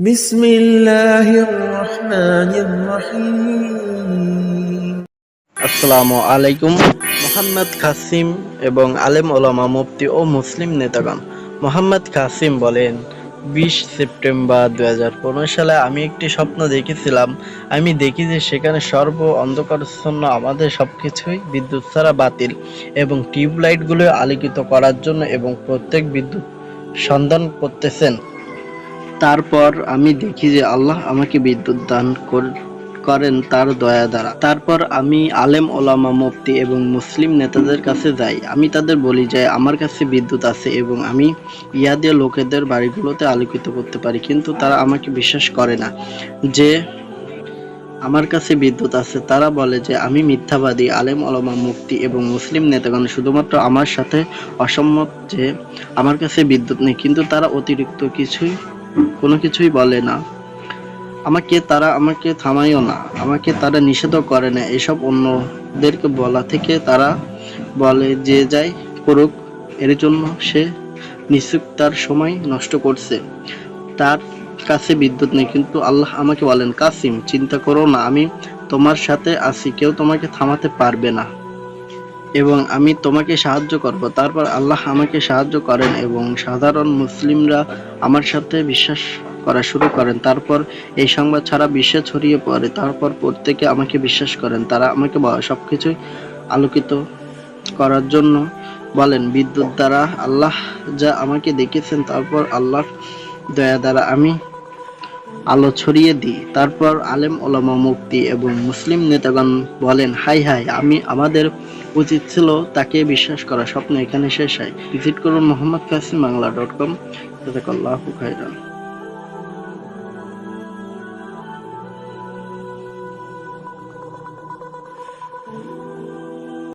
بسم الله الرحمن الرحيم আসসালামু আলাইকুম মোহাম্মদ কাসিম এবং আলেম ওলামা মুফতি ও মুসলিম নেতাগণ মোহাম্মদ কাসিম বলেন বিশ সেপ্টেম্বর দু সালে আমি একটি স্বপ্ন দেখেছিলাম আমি দেখি যে সেখানে সর্ব অন্ধকারচ্ছন্ন আমাদের সবকিছুই বিদ্যুৎ ছাড়া বাতিল এবং টিউবলাইটগুলো আলোকিত করার জন্য এবং প্রত্যেক বিদ্যুৎ সন্ধান করতেছেন তারপর আমি দেখি যে আল্লাহ আমাকে বিদ্যুৎ দান কর- করেন তার দয়া দ্বারা। তারপর আমি আলেম, ওলামা, মুফতি এবং মুসলিম নেতাদের কাছে যাই। আমি তাদের বলি যে, আমার কাছে বিদ্যুৎ আছে এবং আমি ইয়া দিয়ে লোকেদের বাড়িগুলোতে আলোকিত করতে পারি, কিন্তু তারা আমাকে বিশ্বাস করে না যে আমার কাছে বিদ্যুৎ আছে। তারা বলে যে, আমি মিথ্যাবাদী, আলেম, ওলামা, মুফতি এবং মুসলিম নেতাগণ। শুধুমাত্র আমার সাথে অসম্মত যে আমার কাছে বিদ্যুৎ নেই, কিন্তু তারা অতিরিক্ত কিছুই কোনো কিছুই বলে না। আমাকে তারা আমাকে থামাইও না, আমাকে তারা নিষেধও করে না। এসব অন্যদেরকে বলা থেকে তারা বলে যে যাই করুক, এর জন্য সে নিশ্চুক তার সময় নষ্ট করছে। তার কাছে বিদ্যুৎ নেই, কিন্তু আল্লাহ আমাকে বলেন, কাসিম, চিন্তা করো না, আমি তোমার সাথে আছি, কেউ তোমাকে থামাতে পারবে না। এবং আমি তোমাকে সাহায্য করব। তারপর আল্লাহ আমাকে সাহায্য করেন এবং সাধারণ মুসলিমরা আমার সাথে বিশ্বাস করা শুরু করেন। তারপর এই সংবাদ ছাড়া বিশ্বে ছড়িয়ে পড়ে। তারপর প্রত্যেকে আমাকে বিশ্বাস করেন। তারা আমাকে সব কিছুই আলোকিত করার জন্য বলেন। বিদ্যুৎ দ্বারা আল্লাহ যা আমাকে দেখেছেন, তারপর আল্লাহ দয়া দ্বারা আমি আলো ছড়িয়ে দিই। তারপর আলেম ওলামা মুক্তি এবং মুসলিম নেতাগণ বলেন, হাই হাই, আমি, আমাদের উচিত ছিল তাকে বিশ্বাস করা। স্বপ্ন এখানে শেষ হয়। ভিজিট করুন মোহাম্মদ কাসিম বাংলা ডট কম।